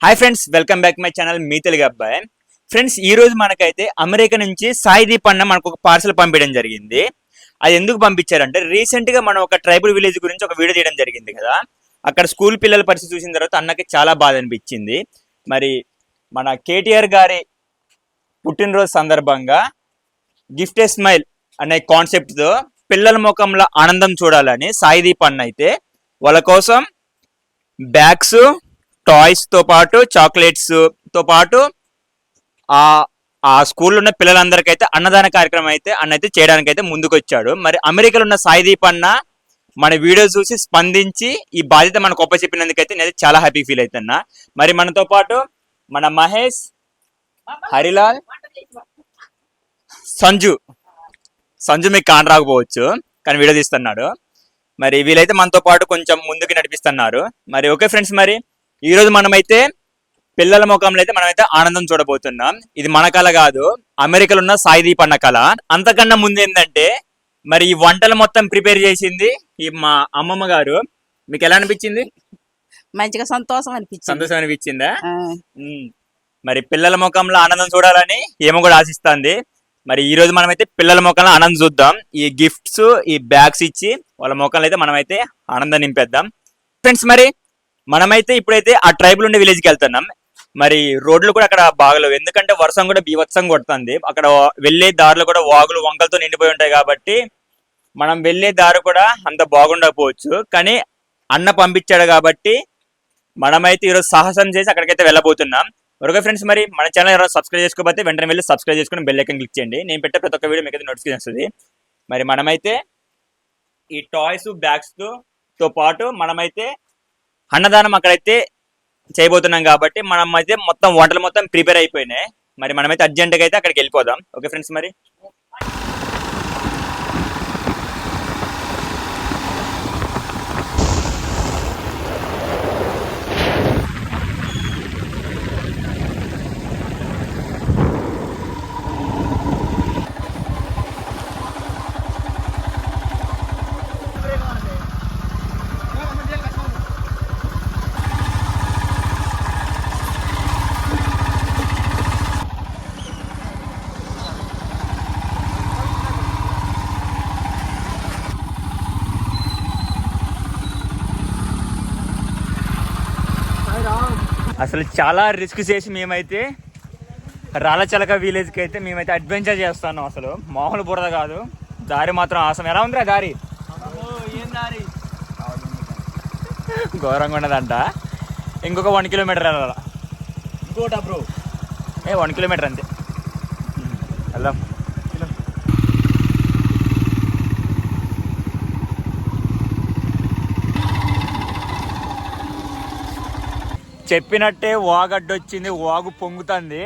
Hi friends welcome back my channel మీ తెలుగు అబ్బాయి. Friends ఈ రోజు మనకైతే అమెరికా నుంచి సాయిదీప్ అన్న మనకు ఒక పార్సల్ పంపించడం జరిగింది. అది ఎందుకు పంపించారంటే రీసెంట్గా మనం ఒక ట్రైబల్ విలేజ్ గురించి ఒక వీడియో తీయడం జరిగింది కదా. అక్కడ స్కూల్ పిల్లల పరిస్థితి చూసిన తర్వాత అన్నకి చాలా బాధ అనిపించింది. మరి మన కేటీఆర్ గారి పుట్టినరోజు సందర్భంగా గిఫ్ట్ ఏ స్మైల్ అనే కాన్సెప్ట్తో పిల్లల ముఖంలో ఆనందం చూడాలని సాయిదీప్ అన్న అయితే వాళ్ళ కోసం బ్యాగ్స్ టాయ్స్తో పాటు చాక్లెట్స్తో పాటు ఆ ఆ స్కూల్లో ఉన్న పిల్లలందరికైతే అన్నదాన కార్యక్రమం అయితే అన్న అయితే చేయడానికి అయితే ముందుకు వచ్చాడు మరి అమెరికాలో ఉన్న సాయిదీప్ అన్న మన వీడియో చూసి స్పందించి ఈ బాధ్యత మనకు ఒప్ప చెప్పినందుకైతే నేను చాలా హ్యాపీ ఫీల్ అవుతున్నా. మరి మనతో పాటు మన మహేష్ హరిలాల్ సంజు. సంజు మీకు కాన్ రాకపోవచ్చు కానీ వీడియో తీస్తున్నాడు. మరి వీలైతే మనతో పాటు కొంచెం ముందుకు నడిపిస్తున్నారు. మరి ఓకే ఫ్రెండ్స్ మరి. ఈ రోజు మనమైతే పిల్లల ముఖంలో అయితే మనమైతే ఆనందం చూడబోతున్నాం. ఇది మన కళ కాదు అమెరికాలో ఉన్న సాయిదీప్ అన్న కళ. అంతకన్నా ముందు ఏంటంటే మరి ఈ వంటలు మొత్తం ప్రిపేర్ చేసింది ఈ మా అమ్మమ్మ గారు. మీకు ఎలా అనిపించింది? మంచిగా సంతోషం అనిపించింది. సంతోషం అనిపించిందా. మరి పిల్లల ముఖంలో ఆనందం చూడాలని ఏమో కూడా ఆశిస్తుంది. మరి ఈ రోజు మనమైతే పిల్లల ముఖంలో ఆనందం చూద్దాం. ఈ గిఫ్ట్స్ ఈ బ్యాగ్స్ ఇచ్చి వాళ్ళ ముఖంలో అయితే మనమైతే ఆనందం నింపేద్దాం. ఫ్రెండ్స్ మరి మనమైతే ఇప్పుడైతే ఆ ట్రైబుల్ ఉండే విలేజ్కి వెళ్తున్నాం మరి రోడ్లు కూడా అక్కడ బాగలేవు. ఎందుకంటే వర్షం కూడా బీభత్సం కొడుతుంది. అక్కడ వెళ్ళే దారులు కూడా వాగులు వంకలతో నిండిపోయి ఉంటాయి కాబట్టి మనం వెళ్ళే దారి కూడా అంత బాగుండకపోవచ్చు. కానీ అన్న పంపించాడు కాబట్టి మనమైతే ఈరోజు సాహసం చేసి అక్కడికైతే వెళ్ళబోతున్నాం. ఓకే ఫ్రెండ్స్ మరి మన ఛానల్ ఎవరైనా సబ్స్క్రైబ్ చేసుకోకపోతే వెంటనే వెళ్ళి సబ్స్క్రైబ్ చేసుకుని బెల్ ఐకన్ క్లిక్ చేయండి. నేను పెట్టే ప్రతి ఒక్క వీడియో మీకు అయితే నోటిఫికేషన్ వస్తుంది మరి మనమైతే ఈ టాయ్స్ బ్యాగ్స్తో పాటు మనమైతే అన్నదానం అక్కడైతే చేయబోతున్నాం కాబట్టి మనం అయితే మొత్తం వంటలు మొత్తం ప్రిపేర్ అయిపోయినాయి. మరి మనమైతే అర్జెంట్గా అయితే అక్కడికి వెళ్ళిపోదాం. ఓకే ఫ్రెండ్స్ మరి? అసలు చాలా రిస్క్ చేసి మేమైతే రాళ్ళచలక విలేజ్కి అయితే మేమైతే అడ్వెంచర్ చేస్తున్నాం అసలు. మామూలు బురద కాదు. దారి మాత్రం ఆసం. ఎలా ఉందిరా దారి? ఘోరంగా ఉన్నదంట. ఇంకొక వన్ కిలోమీటర్ వెళ్ళాల? ఇంకోటా బ్రో ఏ వన్ కిలోమీటర్ అంతే. వెళ్దాం. చెప్పినట్టే వాగడ్డొచ్చింది వాగు పొంగుతుంది.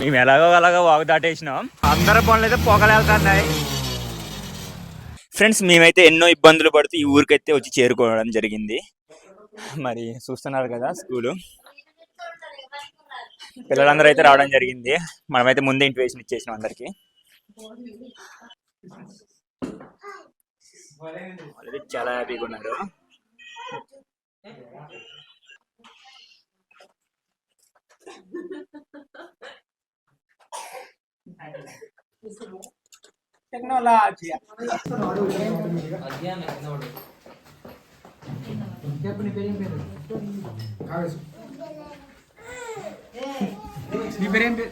మేము ఎలాగో అలాగో వాగు దాటేసినాం. అందరి పనులు అయితే పొగలు వెళ్తున్నాయి. ఫ్రెండ్స్ మేమైతే ఎన్నో ఇబ్బందులు పడుతూ ఈ ఊరికైతే వచ్చి చేరుకోవడం జరిగింది. మరి చూస్తున్నారు కదా స్కూలు. పిల్లలందరూ అయితే రావడం జరిగింది. మనమైతే ముందే ఇంటివేషన్ ఇచ్చేసినాం అందరికి. వాళ్ళైతే చాలా హ్యాపీగా ఉన్నారు. టెక్నాలజీ పేరేం నీ పేరేం పేరు?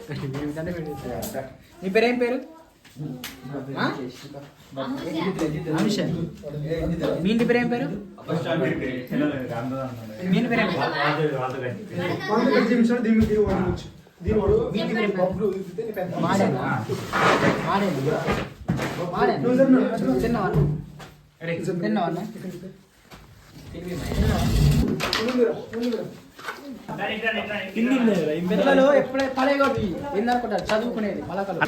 ఇంటి పేరేం పేరు? మీ ఇంటి పేరేం పేరు? మీ ఇంటి పేరేం? మాడేనా పిల్లలు ఎప్పుడే పడేయకూడదు ఏందనుకుంటారు? చదువుకునేది పలకలు.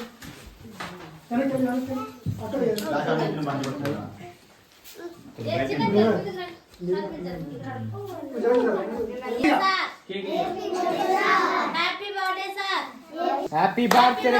Happy birthday happy birthday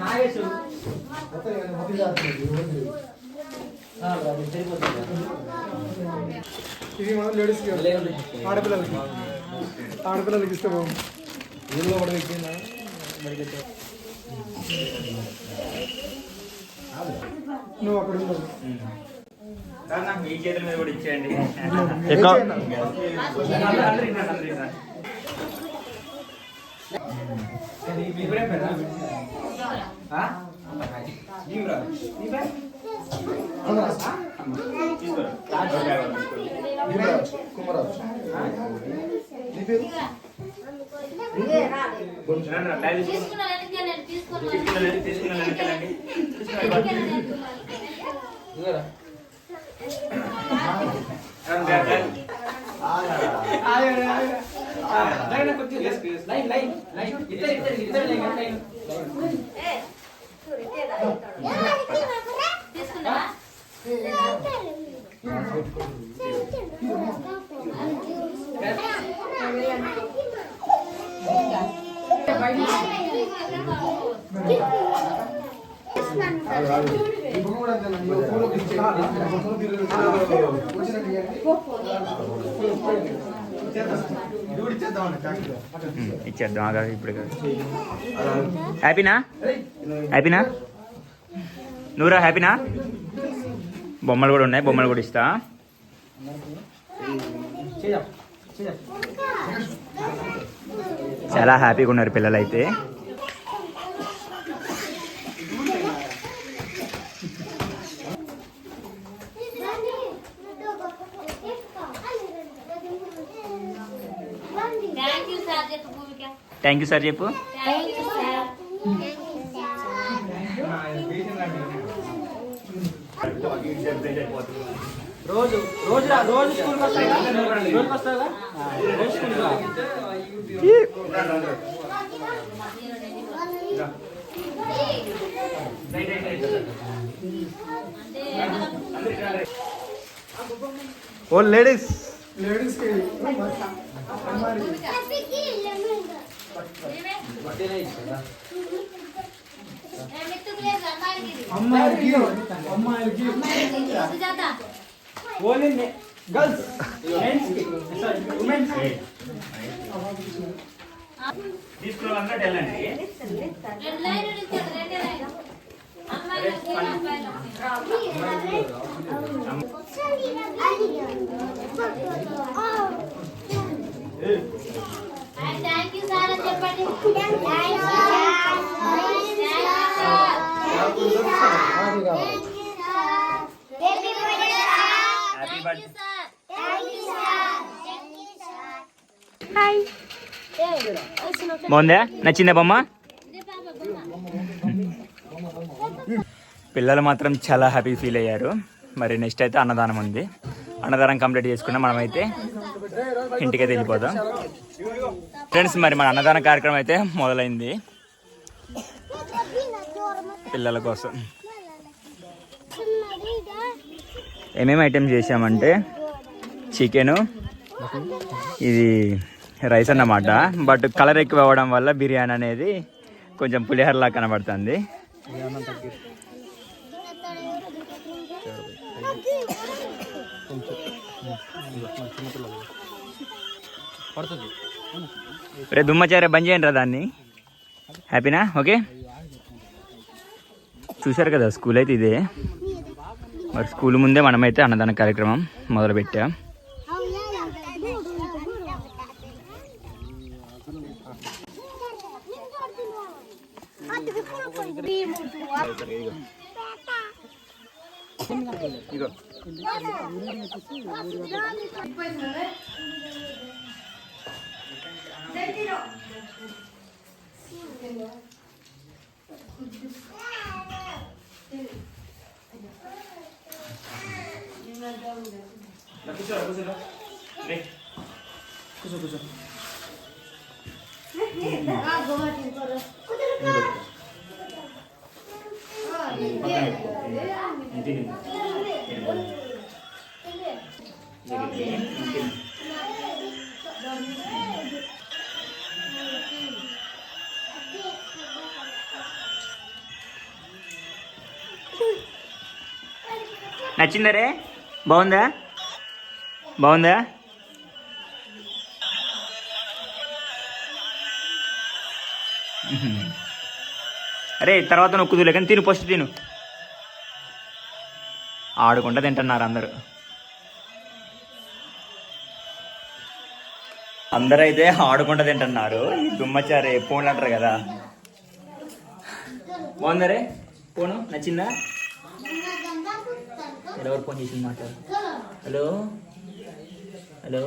Nageshu. ఇది మనం లేడీస్ ఆడపిల్లలకి. ఆడపిల్లలకి ఇస్తే బాగుంది ఊళ్ళో కూడా ఎక్కిందా నువ్వు అక్కడ ఉండవు మీ చేతుల మీద కూడా ఇచ్చేయండి. తీసుకున్నాను తీసుకున్నాను లైన్ లైన్ లైన్ ఇద్దరు ఇద్దరు ఇద్దరు లైన్ లైన్ తీసుకున్నా ఇచ్చేద్దాం. ఇప్పుడు. హ్యాపీనా? హ్యాపీనా? నువ్వురా హ్యాపీనా? బొమ్మలు కూడా ఉన్నాయి బొమ్మలు కూడా ఇస్తా. చాలా హ్యాపీగా ఉన్నారు పిల్లలు అయితే థ్యాంక్ యూ సార్ చెప్పు భూమిక థ్యాంక్ యూ సార్ చెప్పు థ్యాంక్ యూ సార్ రోజు రోజు రా రోజు స్కూల్కి వస్తాయి రోజు వస్తావుగా రోజు స్కూల్కి రా ఓ లేడీస్ లేడీస్కి మిత్తుకు లేదు అమ్మాయికి ఇది. అమ్మాయికి అమ్మాయికి అమ్మాయికి సుజాత ఓన్లీ గర్ల్స్ మెన్స్కి సారీ ఉమెన్స్కి రెండు లైన్లు నిల్చోండి, రెండే లైన్లు. అమ్మాయిలకి, అబ్బాయిలకి. హాయ్, థ్యాంక్ యూ సార్ అని చెప్పండి thank you sir. Thank you sir బాగుందా నచ్చిందా బొమ్మ ఇదే పాప బొమ్మ? పిల్లలు మాత్రం చాలా హ్యాపీ ఫీల్ అయ్యారు. మరి నెక్స్ట్ అయితే అన్నదానం ఉంది. అన్నదానం కంప్లీట్ చేసుకున్నా మనమైతే. ఇంటికైతే వెళ్ళిపోదాం. ఫ్రెండ్స్ మరి మన అన్నదాన కార్యక్రమం అయితే మొదలైంది. పిల్లల కోసం. ఏమేమి ఐటమ్స్ చేసామంటే చికెను ఇది రైస్ అన్నమాట. బట్ కలర్ ఎక్కువ అవ్వడం వల్ల బిర్యానీ అనేది కొంచెం పులిహోరలా కనబడుతుంది. రే దుమ్మచారే బంద్ చేయండి రా దాన్ని. హ్యాపీనా? ఓకే. చూశారు కదా స్కూల్ అయితే ఇదే. మరి స్కూల్ ముందే మనమైతే అన్నదాన కార్యక్రమం మొదలు పెట్టాం నచ్చిందరే బాగుందా? బాగుందా? అరే తర్వాత నువ్వు కుదురులే కానీ తిను ఫస్ట్ తిను. ఆడుకుంటా తింటున్నారు అందరూ. అందరూ అయితే ఆడుకుంటా తింటున్నారు. ఈ దుమ్మచారే ఫోన్లు అంటారు కదా. బాగుందరే ఫోను? నచ్చిందా? ఎవరు ఫోన్ చేసింది మాట్లాడు హలో హలో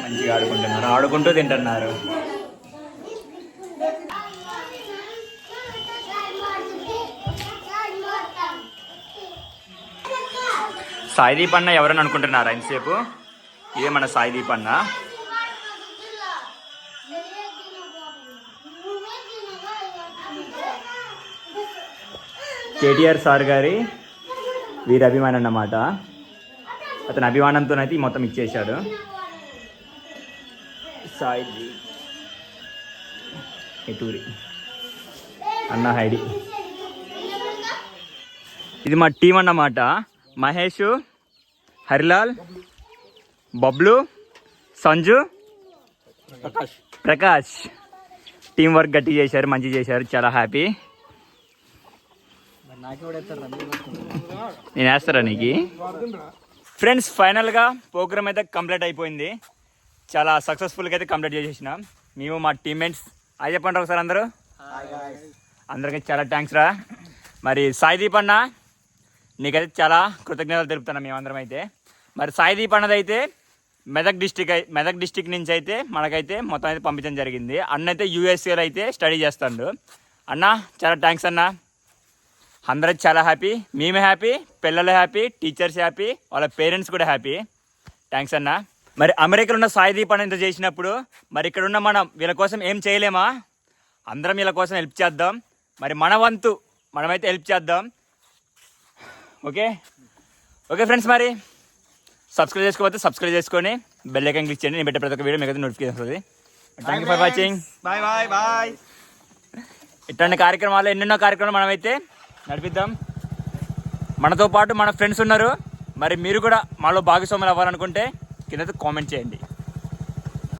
మంచిగా ఆడుకుంటున్నారు. ఆడుకుంటూ తింటున్నారు. సాయిదీప్ అన్న ఎవరని అనుకుంటున్నారా ఇంతసేపు? ఇదే మన సాయిదీప్ అన్న కేటీఆర్ సార్ గారి వీరి అభిమాని అన్నమాట. అతని అభిమానంతోనైతే ఈ మొత్తం ఇచ్చేశాడు. సాయిజీ. ఎటూరి అన్న హైడి. ఇది మా టీం అన్నమాట. మహేష్ హరిలాల్ బబ్లు సంజు ప్రకాష్. టీం వర్క్ గట్టి చేశారు మంచి చేశారు చాలా హ్యాపీ. నేను వేస్తారా నీకు? ఫ్రెండ్స్ ఫైనల్గా ప్రోగ్రామ్ అయితే కంప్లీట్ అయిపోయింది. చాలా సక్సెస్ఫుల్గా అయితే కంప్లీట్ చేసేసినాం. మేము మా టీమ్మేట్స్ అది చెప్పండి ఒకసారి అందరూ. అందరికీ చాలా థ్యాంక్స్ రా. మరి సాయిదీప్ అన్న నీకైతే చాలా కృతజ్ఞతలు తెలుపుతున్నాం మేమందరం అయితే. మరి సాయిదీప్ అన్నదైతే మెదక్ డిస్టిక్ మెదక్ డిస్టిక్ నుంచి అయితే మనకైతే మొత్తం అయితే పంపించడం జరిగింది. అన్న అయితే యూఎస్ఏలో అయితే స్టడీ చేస్తాడు. అన్న చాలా థ్యాంక్స్ అన్నా. అందరూ చాలా హ్యాపీ. మేము హ్యాపీ పిల్లలు హ్యాపీ టీచర్స్ హ్యాపీ వాళ్ళ పేరెంట్స్ కూడా హ్యాపీ. థ్యాంక్స్ అన్న. మరి అమెరికాలో ఉన్న సాయిదీప్ అని ఇంత చేసినప్పుడు మరి ఇక్కడ ఉన్న మనం వీళ్ళ కోసం ఏం చేయలేమా? అందరం వీళ్ళ కోసం హెల్ప్ చేద్దాం. మరి మన వంతు మనమైతే హెల్ప్ చేద్దాం. ఓకే? ఓకే ఫ్రెండ్స్ మరి. సబ్స్క్రైబ్ చేసుకోకపోతే సబ్స్క్రైబ్ చేసుకొని బెల్ ఐకాన్ క్లిక్ చేయండి. నేను పెట్టే ప్రతి ఒక్క వీడియో మీకు నోటిఫికేషన్ వస్తుంది. Thank you for watching bye bye bye ఇట్లాంటి కార్యక్రమాలు ఎన్నెన్నో కార్యక్రమాలు మనమైతే నడిపిద్దాం. మనతో పాటు మన ఫ్రెండ్స్ ఉన్నారు. మరి మీరు కూడా మాలో భాగస్వాములు అవ్వాలనుకుంటే కింద కామెంట్ చేయండి.